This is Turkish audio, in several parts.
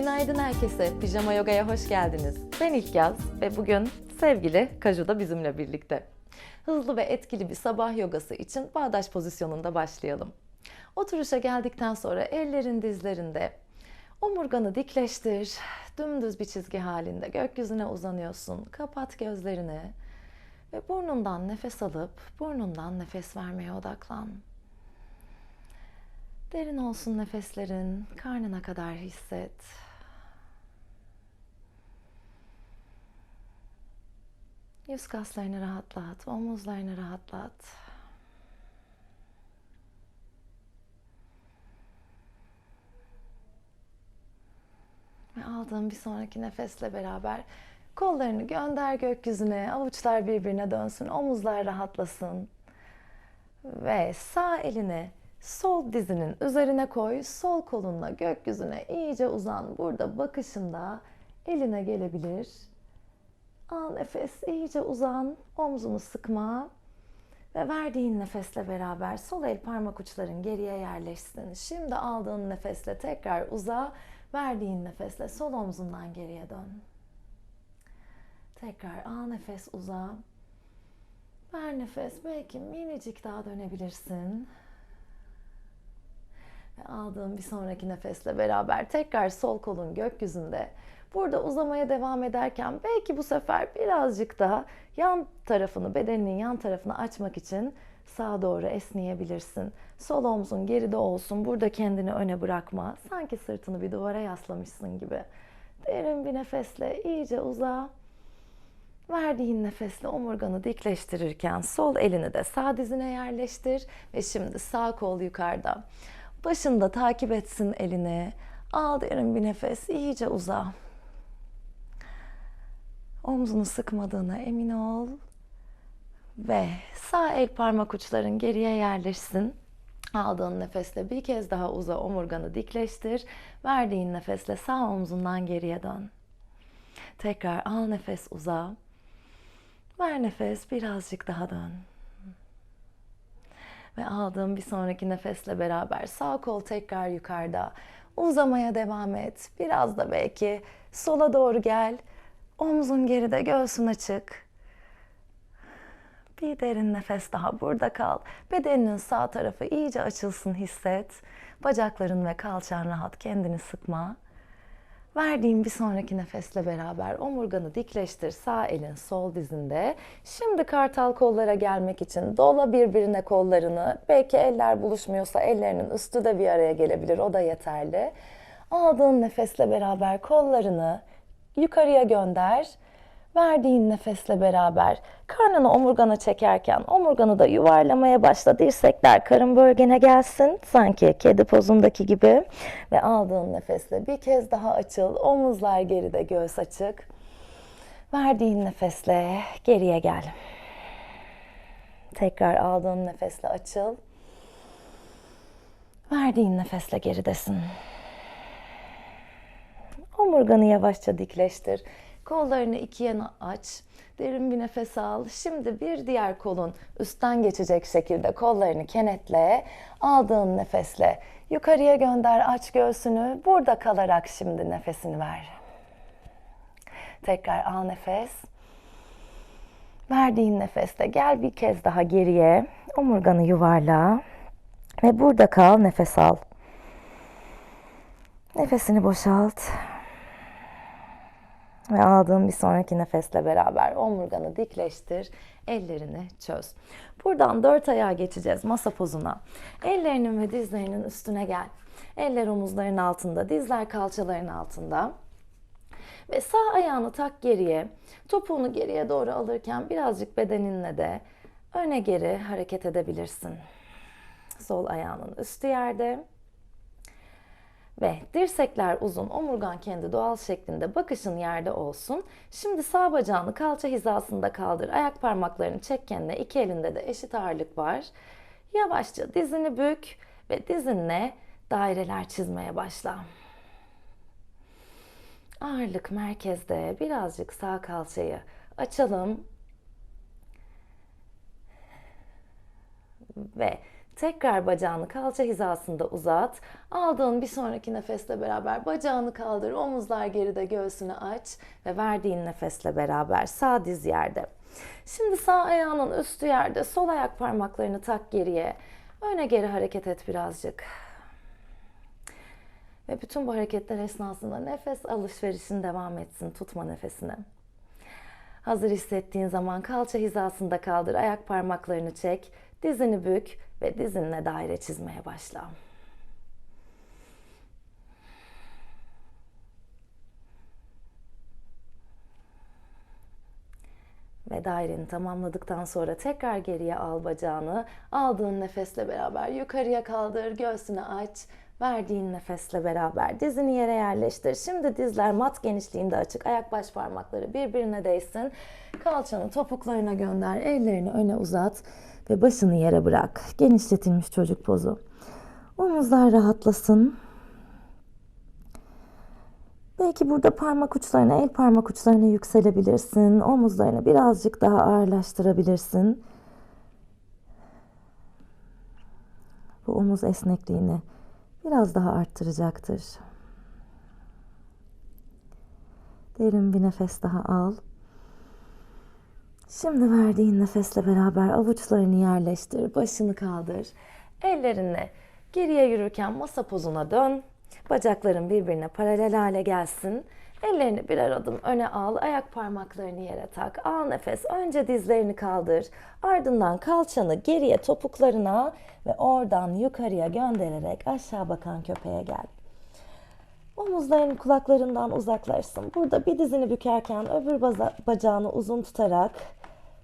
Günaydın herkese. Pijama Yoga'ya hoş geldiniz. Ben İlk Yaz ve bugün sevgili Kaju da bizimle birlikte. Hızlı ve etkili bir sabah yogası için bağdaş pozisyonunda başlayalım. Oturuşa geldikten sonra ellerin dizlerinde omurganı dikleştir. Dümdüz bir çizgi halinde gökyüzüne uzanıyorsun. Kapat gözlerini ve burnundan nefes alıp burnundan nefes vermeye odaklan. Derin olsun nefeslerin, karnına kadar hisset. Yüz kaslarını rahatlat, omuzlarını rahatlat. Ve aldığın bir sonraki nefesle beraber kollarını gönder gökyüzüne, avuçlar birbirine dönsün, omuzlar rahatlasın. Ve sağ elini sol dizinin üzerine koy, sol kolunla gökyüzüne iyice uzan. Burada bakışında eline gelebilir. Al nefes, iyice uzan, omzunu sıkma. Ve verdiğin nefesle beraber sol el parmak uçların geriye yerleşsin. Şimdi aldığın nefesle tekrar uza, verdiğin nefesle sol omzundan geriye dön. Tekrar al nefes uza. Ver nefes, belki minicik daha dönebilirsin. Ve aldığın bir sonraki nefesle beraber tekrar sol kolun gökyüzünde. Burada uzamaya devam ederken belki bu sefer birazcık daha yan tarafını, bedeninin yan tarafını açmak için sağa doğru esneyebilirsin. Sol omzun geride olsun. Burada kendini öne bırakma. Sanki sırtını bir duvara yaslamışsın gibi. Derin bir nefesle iyice uza. Verdiğin nefesle omurganı dikleştirirken sol elini de sağ dizine yerleştir ve şimdi sağ kol yukarıda. Başında takip etsin elini. Al derin bir nefes, iyice uza. Omzunu sıkmadığına emin ol. Ve sağ el parmak uçların geriye yerleşsin. Aldığın nefesle bir kez daha uza, omurganı dikleştir. Verdiğin nefesle sağ omzundan geriye dön. Tekrar al nefes uza. Ver nefes birazcık daha dön. Ve aldığım bir sonraki nefesle beraber sağ kol tekrar yukarıda. Uzamaya devam et. Biraz da belki sola doğru gel. Omzun geride, göğsün açık. Bir derin nefes daha burada kal. Bedeninin sağ tarafı iyice açılsın hisset. Bacakların ve kalçan rahat, kendini sıkma. Verdiğim bir sonraki nefesle beraber omurganı dikleştir sağ elin sol dizinde. Şimdi kartal kollara gelmek için dola birbirine kollarını. Belki eller buluşmuyorsa ellerinin üstü de bir araya gelebilir. O da yeterli. Aldığın nefesle beraber kollarını yukarıya gönder. Verdiğin nefesle beraber karnını omurgana çekerken omurganı da yuvarlamaya başla. Dirsekler karın bölgene gelsin. Sanki kedi pozundaki gibi. Ve aldığın nefesle bir kez daha açıl. Omuzlar geride, göğüs açık. Verdiğin nefesle geriye gel. Tekrar aldığın nefesle açıl. Verdiğin nefesle geridesin. Omurganı yavaşça dikleştir. Kollarını iki yana aç. Derin bir nefes al. Şimdi bir diğer kolun üstten geçecek şekilde kollarını kenetle. Aldığın nefesle yukarıya gönder aç göğsünü. Burada kalarak şimdi nefesini ver. Tekrar al nefes. Verdiğin nefeste gel bir kez daha geriye. Omurganı yuvarla. Ve burada kal nefes al. Nefesini boşalt. Ve aldığın bir sonraki nefesle beraber omurganı dikleştir, ellerini çöz. Buradan dört ayağa geçeceğiz masa pozuna. Ellerinin ve dizlerinin üstüne gel. Eller omuzların altında, dizler kalçaların altında. Ve sağ ayağını tak geriye. Topuğunu geriye doğru alırken birazcık bedeninle de öne geri hareket edebilirsin. Sol ayağının üstü yerde. Ve dirsekler uzun, omurgan kendi doğal şeklinde bakışın yerde olsun. Şimdi sağ bacağını kalça hizasında kaldır. Ayak parmaklarını çek kendine. İki elinde de eşit ağırlık var. Yavaşça dizini bük ve dizinle daireler çizmeye başla. Ağırlık merkezde. Birazcık sağ kalçayı açalım. Ve Tekrar bacağını kalça hizasında uzat. Aldığın bir sonraki nefesle beraber bacağını kaldır. Omuzlar geride göğsünü aç. Ve verdiğin nefesle beraber sağ diz yerde. Şimdi sağ ayağının üstü yerde. Sol ayak parmaklarını tak geriye. Öne geri hareket et birazcık. Ve bütün bu hareketler esnasında nefes alışverişin devam etsin. Tutma nefesini. Hazır hissettiğin zaman kalça hizasında kaldır. Ayak parmaklarını çek. Dizini bük ve dizinle daire çizmeye başla. Ve daireni tamamladıktan sonra tekrar geriye al bacağını. Aldığın nefesle beraber yukarıya kaldır, göğsünü aç. Verdiğin nefesle beraber dizini yere yerleştir. Şimdi dizler mat genişliğinde açık. Ayak baş parmakları birbirine değsin. Kalçanı topuklarına gönder. Ellerini öne uzat ve başını yere bırak. Genişletilmiş çocuk pozu. Omuzlar rahatlasın. Belki burada parmak uçlarına, el parmak uçlarına yükselebilirsin. Omuzlarını birazcık daha ağırlaştırabilirsin. Bu omuz esnekliğini biraz daha arttıracaktır. Derin bir nefes daha al. Şimdi verdiğin nefesle beraber avuçlarını yerleştir, başını kaldır. Ellerinle geriye yürürken masa pozuna dön. Bacakların birbirine paralel hale gelsin. Ellerini birer adım öne al, ayak parmaklarını yere tak. Al nefes. Önce dizlerini kaldır. Ardından kalçanı geriye topuklarına ve oradan yukarıya göndererek aşağı bakan köpeğe gel. Omuzların kulaklarından uzaklaşsın. Burada bir dizini bükerken öbür bacağını uzun tutarak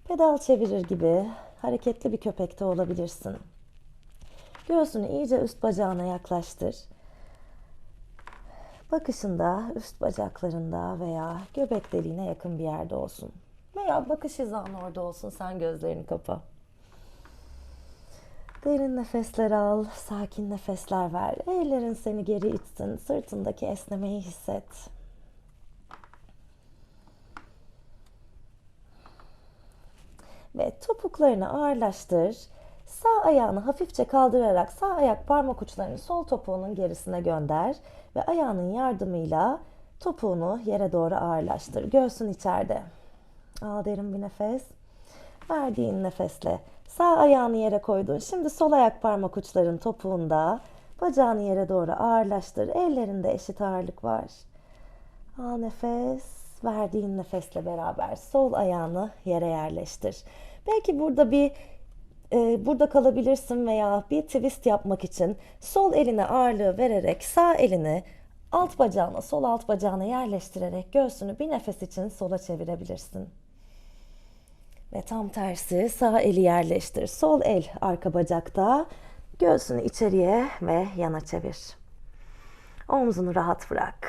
pedal çevirir gibi hareketli bir köpekte olabilirsin. Göğsünü iyice üst bacağına yaklaştır. Bakışında üst bacaklarında veya göbek deliğine yakın bir yerde olsun. Veya bakış hizan orada olsun sen gözlerini kapa. Derin nefesler al, sakin nefesler ver. Ellerin seni geri itsin, sırtındaki esnemeyi hisset. Ve topuklarını ağırlaştır. Ayağını hafifçe kaldırarak sağ ayak parmak uçlarını sol topuğunun gerisine gönder ve ayağının yardımıyla topuğunu yere doğru ağırlaştır. Göğsün içeride. Al derin bir nefes. Verdiğin nefesle sağ ayağını yere koydun. Şimdi sol ayak parmak uçların topuğunda. Bacağını yere doğru ağırlaştır. Ellerinde eşit ağırlık var. Al nefes. Verdiğin nefesle beraber sol ayağını yere yerleştir. Belki burada bir e, burada kalabilirsin veya bir twist yapmak için sol eline ağırlığı vererek sağ elini alt bacağına, sol alt bacağına yerleştirerek göğsünü bir nefes için sola çevirebilirsin. Ve tam tersi sağ eli yerleştir. Sol el arka bacakta. Göğsünü içeriye ve yana çevir. Omzunu rahat bırak.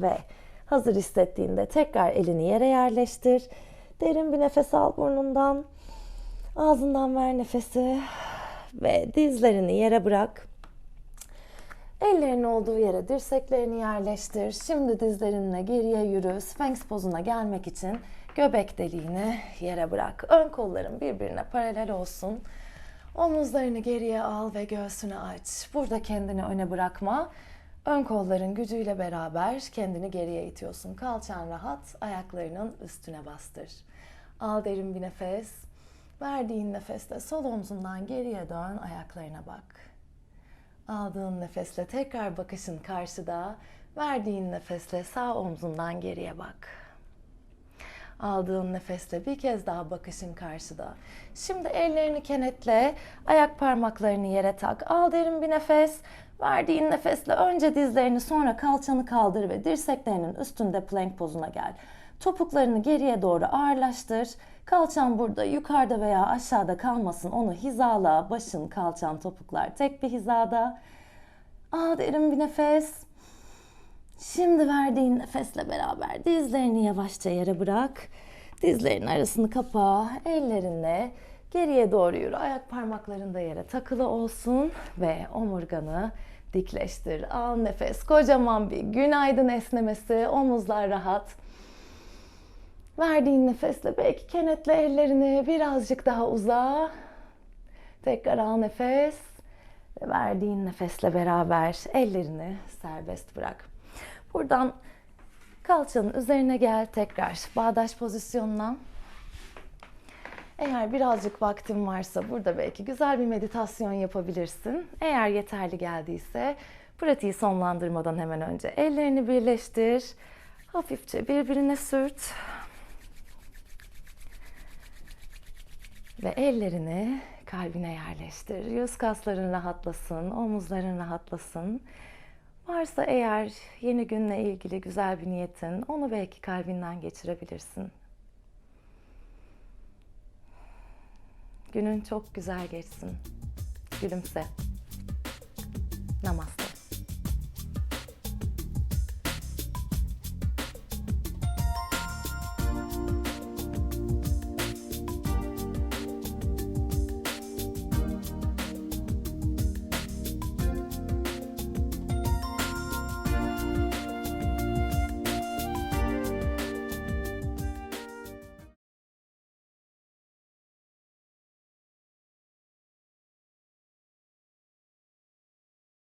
Ve hazır hissettiğinde tekrar elini yere yerleştir. Derin bir nefes al burnundan. Ağzından ver nefesi ve dizlerini yere bırak. Ellerin olduğu yere dirseklerini yerleştir. Şimdi dizlerinle geriye yürü. Sphinx pozuna gelmek için göbek deliğini yere bırak. Ön kolların birbirine paralel olsun. Omuzlarını geriye al ve göğsünü aç. Burada kendini öne bırakma. Ön kolların gücüyle beraber kendini geriye itiyorsun. Kalçan rahat, ayaklarının üstüne bastır. Al derin bir nefes. Verdiğin nefeste sol omzundan geriye dön, ayaklarına bak. Aldığın nefesle tekrar bakışın karşıda. Verdiğin nefesle sağ omzundan geriye bak. Aldığın nefesle bir kez daha bakışın karşıda. Şimdi ellerini kenetle, ayak parmaklarını yere tak. Al derin bir nefes. Verdiğin nefesle önce dizlerini sonra kalçanı kaldır ve dirseklerinin üstünde plank pozuna gel. Topuklarını geriye doğru ağırlaştır. Kalçan burada yukarıda veya aşağıda kalmasın. Onu hizala. Başın, kalçan, topuklar tek bir hizada. Al derin bir nefes. Şimdi verdiğin nefesle beraber dizlerini yavaşça yere bırak. Dizlerin arasını kapa. Ellerinle geriye doğru yürü. Ayak parmakların da yere takılı olsun ve omurganı dikleştir. Al nefes. Kocaman bir günaydın esnemesi. Omuzlar rahat. Verdiğin nefesle belki kenetle ellerini birazcık daha uza. Tekrar al nefes. Ve verdiğin nefesle beraber ellerini serbest bırak. Buradan kalçanın üzerine gel tekrar bağdaş pozisyonuna. Eğer birazcık vaktin varsa burada belki güzel bir meditasyon yapabilirsin. Eğer yeterli geldiyse pratiği sonlandırmadan hemen önce ellerini birleştir. Hafifçe birbirine sürt. Ve ellerini kalbine yerleştir. Yüz kasların rahatlasın, omuzların rahatlasın. Varsa eğer yeni günle ilgili güzel bir niyetin, onu belki kalbinden geçirebilirsin. Günün çok güzel geçsin. Gülümse. Namaste.